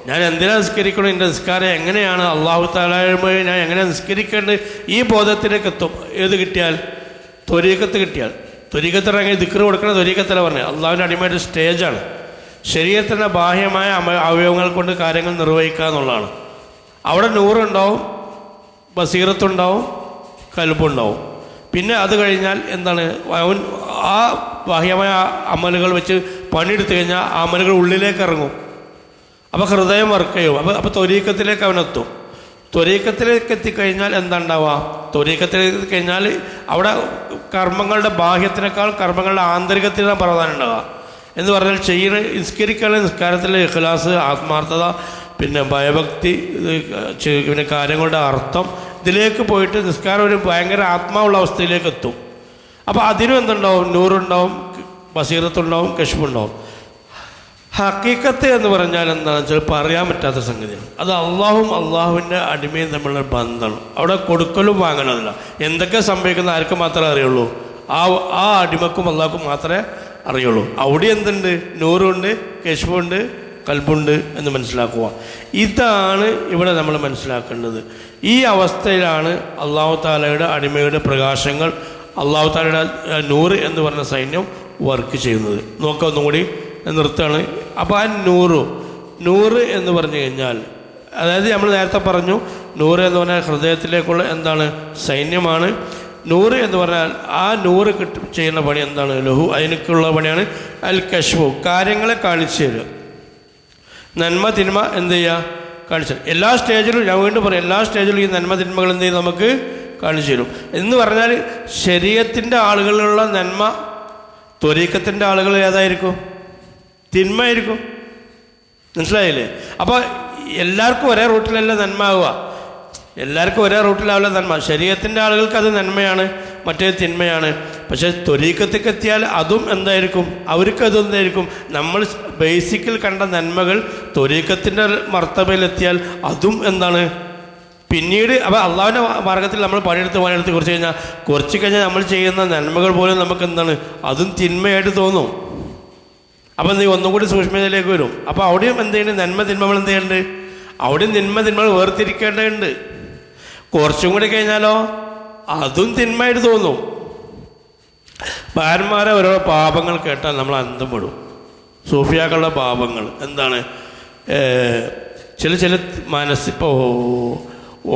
ഞാൻ എന്തിനാ നിസ്കരിക്കണം? എന്റെ നിസ്കാരം എങ്ങനെയാണ്? അള്ളാഹു താലായ്മയെ ഞാൻ എങ്ങനെ നിസ്കരിക്കേണ്ടത്? ഈ ബോധത്തിലേക്ക് എത്തും. ഏത് കിട്ടിയാൽ? ത്വരീക്കത്ത് കിട്ടിയാൽ. ത്വരീക്കത്തിറങ്ങി ദിക്കറ് കൊടുക്കണ ത്വരീക്കത്തല്ല പറഞ്ഞത്. അള്ളാഹുവിന്റെ അടിമയുടെ സ്റ്റേജാണ്. ശരീരത്തിന്റെ ബാഹ്യമായ അവയവങ്ങൾ കൊണ്ട് കാര്യങ്ങൾ നിർവഹിക്കുക എന്നുള്ളതാണ്. അവിടെ നൂറുണ്ടാവും ബസീറത്തുണ്ടാവും കൽപ്പുണ്ടാവും പിന്നെ അത് കഴിഞ്ഞാൽ എന്താണ് അവൻ ആ ബാഹ്യമായ അമലുകൾ വെച്ച് പണിയെടുത്തു കഴിഞ്ഞാൽ ആ അമലുകൾ ഉള്ളിലേക്ക് ഇറങ്ങും. അപ്പോൾ ഹൃദയം വർക്ക് ചെയ്യും. അപ്പോൾ അപ്പോൾ ത്വരീക്കത്തിലേക്ക് അവനെത്തും ത്വരീക്കത്തിലേക്ക് എത്തിക്കഴിഞ്ഞാൽ എന്താ ഉണ്ടാവുക ത്വരീക്കത്തിലേക്ക് എത്തിക്കഴിഞ്ഞാൽ അവിടെ കർമ്മങ്ങളുടെ ബാഹ്യത്തിനേക്കാൾ കർമ്മങ്ങളുടെ ആന്തരികത്തിനാണ് പ്രധാനം ഉണ്ടാവുക. എന്ന് പറഞ്ഞാൽ ചെയ്യുന്ന നിസ്കരിക്കാനുള്ള നിസ്കാരത്തിലെ ഇഖ്ലാസ് ആത്മാർത്ഥത പിന്നെ ഭയഭക്തി പിന്നെ കാര്യങ്ങളുടെ അർത്ഥം ഇതിലേക്ക് പോയിട്ട് നിസ്കാരം ഒരു ഭയങ്കര ആത്മാവുള്ള അവസ്ഥയിലേക്ക് എത്തും. അപ്പോൾ അതിനും എന്തുണ്ടാവും? നൂറുണ്ടാവും ബസീറത്തുണ്ടാവും കശ്മുണ്ടാവും ഹക്കീക്കത്ത് എന്ന് പറഞ്ഞാൽ എന്താണെന്ന് വെച്ചാൽ പറയാൻ പറ്റാത്ത സംഗതിയാണ്. അത് അള്ളാഹും അള്ളാഹുവിന്റെ അടിമയും തമ്മിലുള്ള ബന്ധമാണ്. അവിടെ കൊടുക്കലും വാങ്ങലല്ല എന്തൊക്കെ സംഭവിക്കുന്ന ആർക്ക് മാത്രമേ അറിയുള്ളൂ? ആ ആ അടിമക്കും അള്ളാഹ്ക്കും മാത്രമേ അറിയുള്ളൂ. അവിടെ എന്തുണ്ട്? നൂറുണ്ട് കശുവുണ്ട് കൽബുണ്ട് എന്ന് മനസ്സിലാക്കുക. ഇതാണ് ഇവിടെ നമ്മൾ മനസ്സിലാക്കേണ്ടത്. ഈ അവസ്ഥയിലാണ് അള്ളാഹു താലയുടെ അടിമയുടെ പ്രകാശങ്ങൾ അള്ളാഹു താലയുടെ നൂറ് എന്ന് പറഞ്ഞ സൈന്യം വർക്ക് ചെയ്യുന്നത്. നോക്കാം ഒന്നുകൂടി നിർത്തുകയാണ്. അപ്പോൾ ആ നൂറ് നൂറ് എന്ന് പറഞ്ഞു കഴിഞ്ഞാൽ അതായത് നമ്മൾ നേരത്തെ പറഞ്ഞു നൂറ് എന്ന് പറഞ്ഞാൽ ഹൃദയത്തിലേക്കുള്ള എന്താണ്? സൈന്യമാണ്. നൂറ് എന്ന് പറഞ്ഞാൽ ആ നൂറ് കിട്ടി ചെയ്യുന്ന പണി എന്താണ്? ലഹു അതിനൊക്കെയുള്ള പണിയാണ് അൽ കശ്വു കാര്യങ്ങളെ കാണിച്ചു തരിക നന്മ തിന്മ എന്ത് ചെയ്യുക കാണിച്ചു തരും. എല്ലാ സ്റ്റേജിലും ഞാൻ വീണ്ടും പറയാം എല്ലാ സ്റ്റേജിലും ഈ നന്മ തിന്മകൾ എന്ത് ചെയ്യും നമുക്ക് കാണിച്ചു തരും. എന്ന് പറഞ്ഞാൽ ശരീരത്തിന്റെ ആളുകളിലുള്ള നന്മ ത്വരീക്കത്തിന്റെ ആളുകൾ ഏതായിരിക്കും? തിന്മയായിരിക്കും. മനസ്സിലായില്ലേ? അപ്പോൾ എല്ലാവർക്കും ഒരേ റൂട്ടിലല്ല നന്മ ആവുക. എല്ലാവർക്കും ഒരേ റൂട്ടിലാവില്ല നന്മ. ശരീരത്തിന്റെ ആളുകൾക്ക് അത് നന്മയാണ് മറ്റേ തിന്മയാണ്. പക്ഷേ എത്തിയാൽ അതും എന്തായിരിക്കും? അവർക്ക് അതും എന്തായിരിക്കും? നമ്മൾ ബേസിക്കിൽ കണ്ട നന്മകൾ ത്വരീക്കത്തിന്റെ മർത്തബയിലെത്തിയാൽ അതും എന്താണ്? പിന്നീട് അപ്പോൾ അള്ളാഹുവിന്റെ മാർഗത്തിൽ നമ്മൾ പണിയെടുത്ത് പണിയെടുത്ത് കുറച്ച് കഴിഞ്ഞാൽ കുറച്ച് കഴിഞ്ഞാൽ നമ്മൾ ചെയ്യുന്ന നന്മകൾ പോലും നമുക്ക് എന്താണ്? അതും തിന്മയായിട്ട് തോന്നും. അപ്പം നീ ഒന്നും കൂടി സൂക്ഷ്മതയിലേക്ക് വരും. അപ്പോൾ അവിടെയും എന്ത് ചെയ്യുന്നത് നന്മ തിന്മകൾ എന്ത് ചെയ്യേണ്ടത് അവിടെയും തിന്മ തിന്മകൾ വേർതിരിക്കേണ്ടതുണ്ട്. കുറച്ചും കൂടി കഴിഞ്ഞാലോ? അതും തിന്മയായിട്ട് തോന്നും. ഭാരന്മാരെ ഓരോ പാപങ്ങൾ കേട്ടാൽ നമ്മൾ അന്തം വിടും സൂഫിയാക്കളുടെ പാപങ്ങൾ എന്താണ്? ചില ചില മനസ്സിപ്പോൾ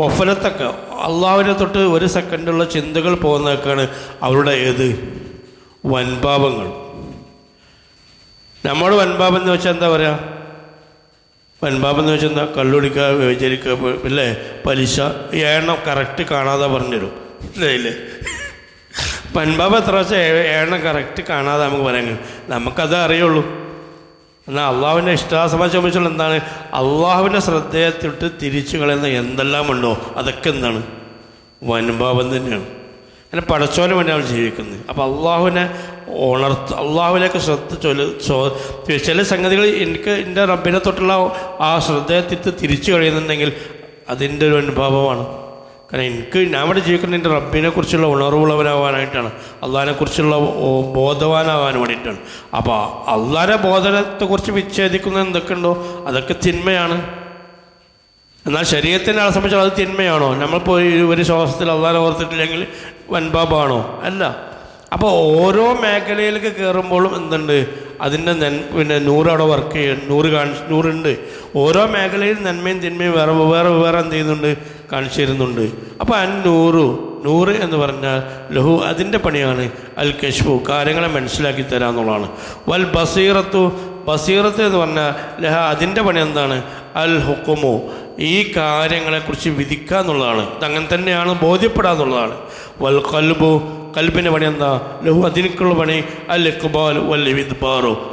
ഒഫലത്തൊക്കെ അള്ളാവിനെ തൊട്ട് ഒരു സെക്കൻഡുള്ള ചിന്തകൾ പോകുന്നതൊക്കെയാണ് അവരുടെ ഏത്? വൻപാപങ്ങൾ. നമ്മുടെ വൻപാപം എന്ന് വെച്ചാൽ എന്താ പറയുക വൻപാപം എന്ന് വെച്ചാൽ കള്ളുടിക്കുക ഇല്ലേ പലിശ ഈ എണ്ണം കറക്റ്റ് കാണാതെ പറഞ്ഞുതരും. ഇല്ലേ വൻപാപം എത്ര വെച്ചാൽ എണ്ണം കറക്റ്റ് കാണാതെ നമുക്ക് പറയാൻ കഴിയും. നമുക്കത് അറിയുള്ളൂ. എന്നാൽ അള്ളാഹുവിന്റെ ഇഷ്ടാസമ ചോദിച്ചുള്ള എന്താണ്? അള്ളാഹുവിന്റെ ശ്രദ്ധയെ തൊട്ട് തിരിച്ചു കളയുന്ന എന്തെല്ലാം ഉണ്ടോ? അതൊക്കെ എന്താണ്? വൻപാപം തന്നെയാണ്. അങ്ങനെ പടച്ചോനെ വേണ്ടി അവൾ ജീവിക്കുന്നത്. അപ്പോൾ അള്ളാഹുവിനെ ഉണർത്ത് അള്ളാഹുവിലേക്ക് ശ്രദ്ധ ചൊൽ ചോ ചില സംഗതികൾ എനിക്ക് എന്റെ റബ്ബിനെ തൊട്ടുള്ള ആ ശ്രദ്ധയത്തിത്ത് തിരിച്ചു കഴിയുന്നുണ്ടെങ്കിൽ അതിന്റെ ഒരു അനുഭവമാണ്. കാരണം എനിക്ക് ഞാൻ ഇവിടെ ജീവിക്കുന്നത് എന്റെ റബ്ബിനെ കുറിച്ചുള്ള ഉണർവുള്ളവരാവാനായിട്ടാണ് അള്ളാഹിനെ കുറിച്ചുള്ള ബോധവാനാവാൻ വേണ്ടിയിട്ടാണ്. അപ്പോൾ അള്ളാഹിനെ ബോധനത്തെക്കുറിച്ച് വിച്ഛേദിക്കുന്ന എന്തൊക്കെയുണ്ടോ അതൊക്കെ തിന്മയാണ്. എന്നാൽ ശരീരത്തിന്റെ ആളെ സംബന്ധിച്ചാൽ അത് തിന്മയാണോ? നമ്മൾ പോയി ഒരു ശ്വാസത്തിൽ അള്ളാഹിനെ ഓർത്തിട്ടില്ലെങ്കിൽ വൻപാപാണോ? അല്ല. അപ്പോൾ ഓരോ മേഖലയിലേക്ക് കയറുമ്പോഴും എന്തുണ്ട്? അതിന്റെ പിന്നെ നൂറ് അവിടെ വർക്ക് ചെയ്യും നൂറ് കാണിച്ച് നൂറുണ്ട്. ഓരോ മേഖലയിൽ നന്മയും തിന്മയും വേറെ വേറെ വേറെ എന്ത് ചെയ്യുന്നുണ്ട്? കാണിച്ചു തരുന്നുണ്ട് അപ്പോൾ അൻ നൂറു എന്ന് പറഞ്ഞാൽ ലഹു അതിന്റെ പണിയാണ്. അൽ കശ്ഫു കാര്യങ്ങളെ മനസ്സിലാക്കി തരാമെന്നുള്ളതാണ് വൽ ബസീറത്തു ബസീറത്ത് എന്ന് പറഞ്ഞാൽ ലഹ അതിന്റെ പണി എന്താണ്? അൽ ഹുക്കുമു ഈ കാര്യങ്ങളെക്കുറിച്ച് വിധിക്കുക എന്നുള്ളതാണ് ഇതങ്ങനെ തന്നെയാണ് ബോധ്യപ്പെടുക എന്നുള്ളതാണ് വൽ കൽബു കൽബിന്റെ പണി എന്താ? ലഹു അതിനൊക്കെയുള്ള പണി. അൽ ഇക്ബാൽ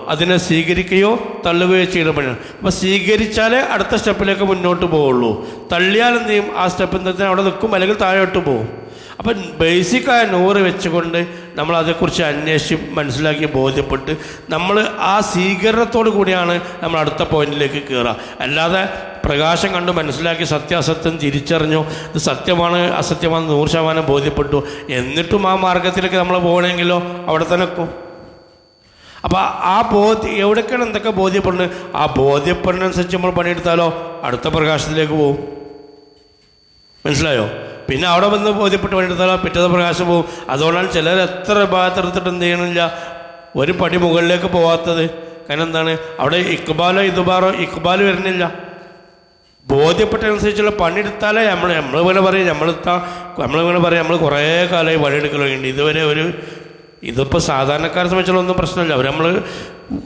അതിനെ സ്വീകരിക്കുകയോ തള്ളുകയോ ചെയ്യുന്ന പണിയാണ്. അപ്പോൾ സ്വീകരിച്ചാലേ അടുത്ത സ്റ്റെപ്പിലേക്ക് മുന്നോട്ട് പോവുള്ളൂ. തള്ളിയാൽ എന്ത് ചെയ്യും? ആ സ്റ്റെപ്പ് എന്താ? അവിടെ നിൽക്കും അല്ലെങ്കിൽ താഴോട്ട് പോകും അപ്പം ബേസിക്കായ നൂറ് വെച്ചുകൊണ്ട് നമ്മൾ അതേക്കുറിച്ച് അന്വേഷിച്ച് മനസ്സിലാക്കി ബോധ്യപ്പെട്ട് നമ്മൾ ആ സ്വീകരണത്തോടു കൂടിയാണ് നമ്മൾ അടുത്ത പോയിന്റിലേക്ക് കയറുക അല്ലാതെ പ്രകാശം കണ്ടു മനസ്സിലാക്കി സത്യാസത്യം തിരിച്ചറിഞ്ഞു. ഇത് സത്യമാണ് അസത്യമാണ് നൂറ് ശതമാനം ബോധ്യപ്പെട്ടു. എന്നിട്ടും ആ മാർഗത്തിലേക്ക് നമ്മൾ പോകണമെങ്കിലോ? അവിടെ തന്നെ അപ്പോൾ ആ ബോധ്യ എവിടേക്കാണ് എന്തൊക്കെ ബോധ്യപ്പെടുന്നത്? ആ ബോധ്യപ്പെടുന്നതനുസരിച്ച് നമ്മൾ പണിയെടുത്താലോ? അടുത്ത പ്രകാശത്തിലേക്ക് പോകും മനസ്സിലായോ? പിന്നെ അവിടെ വന്ന് ബോധ്യപ്പെട്ട് പണിയെടുത്താലോ? പിറ്റത്തെ പ്രകാശം പോകും അതുകൊണ്ടാണ് ചിലർ എത്ര ഭാഗത്തെടുത്തിട്ട് എന്ത് ചെയ്യണില്ല? ഒരു പടി മുകളിലേക്ക് പോവാത്തത്. കാരണം എന്താണ്? അവിടെ ഇക്ബാലോ ഇതുബാറോ ഇക്ബാൽ വരുന്നില്ല. ബോധ്യപ്പെട്ടതനുസരിച്ചുള്ള പണിയെടുത്താലേ നമ്മൾ നമ്മൾ നമ്മളിങ്ങനെ പറയും നമ്മളെത്താ നമ്മളിങ്ങനെ പറയും നമ്മൾ കുറേ കാലമായി പണിയെടുക്കലുണ്ട് ഇതുവരെ ഒരു ഇതിപ്പോൾ സാധാരണക്കാരെ സംബന്ധിച്ചുള്ള ഒന്നും പ്രശ്നമില്ല. അവർ നമ്മൾ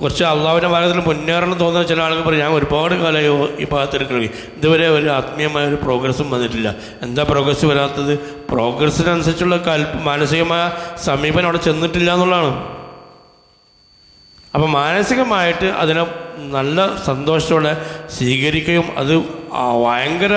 കുറച്ച് അള്ളാവിന്റെ ഭാഗത്തിൽ മുന്നേറണം തോന്നുന്ന ചില ആളുകൾ പറയും ഞാൻ ഒരുപാട് കാലമായി ഈ ഭാഗത്ത് എടുക്കണമെങ്കിൽ ഇതുവരെ ഒരു ആത്മീയമായ ഒരു പ്രോഗ്രസ്സും വന്നിട്ടില്ല. എന്താ പ്രോഗ്രസ് വരാത്തത്? പ്രോഗ്രസ്സിനനുസരിച്ചുള്ള കൽ മാനസികമായ സമീപനം അവിടെ ചെന്നിട്ടില്ല എന്നുള്ളതാണ്. അപ്പോൾ മാനസികമായിട്ട് അതിനെ നല്ല സന്തോഷത്തോടെ സ്വീകരിക്കുകയും അത് ഭയങ്കര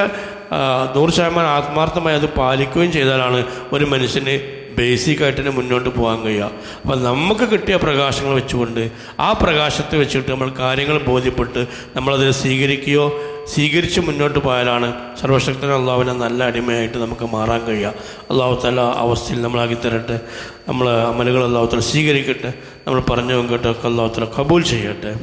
നൂറ് ശതമാനം ആത്മാർത്ഥമായി അത് പാലിക്കുകയും ചെയ്താലാണ് ഒരു മനുഷ്യന് ബേസിക്കായിട്ട് തന്നെ മുന്നോട്ട് പോകാൻ കഴിയുക. അപ്പോൾ നമുക്ക് കിട്ടിയ പ്രകാശങ്ങൾ വെച്ചുകൊണ്ട് ആ പ്രകാശത്തെ വെച്ചിട്ട് നമ്മൾ കാര്യങ്ങൾ ബോധ്യപ്പെട്ട് നമ്മളതിനെ സ്വീകരിക്കുകയോ സ്വീകരിച്ച് മുന്നോട്ട് പോയാലാണ് സർവശക്തൻ അള്ളാഹുവിനെ നല്ല അടിമയായിട്ട് നമുക്ക് മാറാൻ കഴിയുക. അള്ളാഹു തല അവസ്ഥയിൽ നമ്മളാക്കി തരട്ടെ. നമ്മൾ അമലുകൾ അള്ളാഹു തല സ്വീകരിക്കട്ടെ. നമ്മൾ പറഞ്ഞു കേട്ടൊക്കെ അള്ളാഹു തല കബൂൽ ചെയ്യട്ടെ.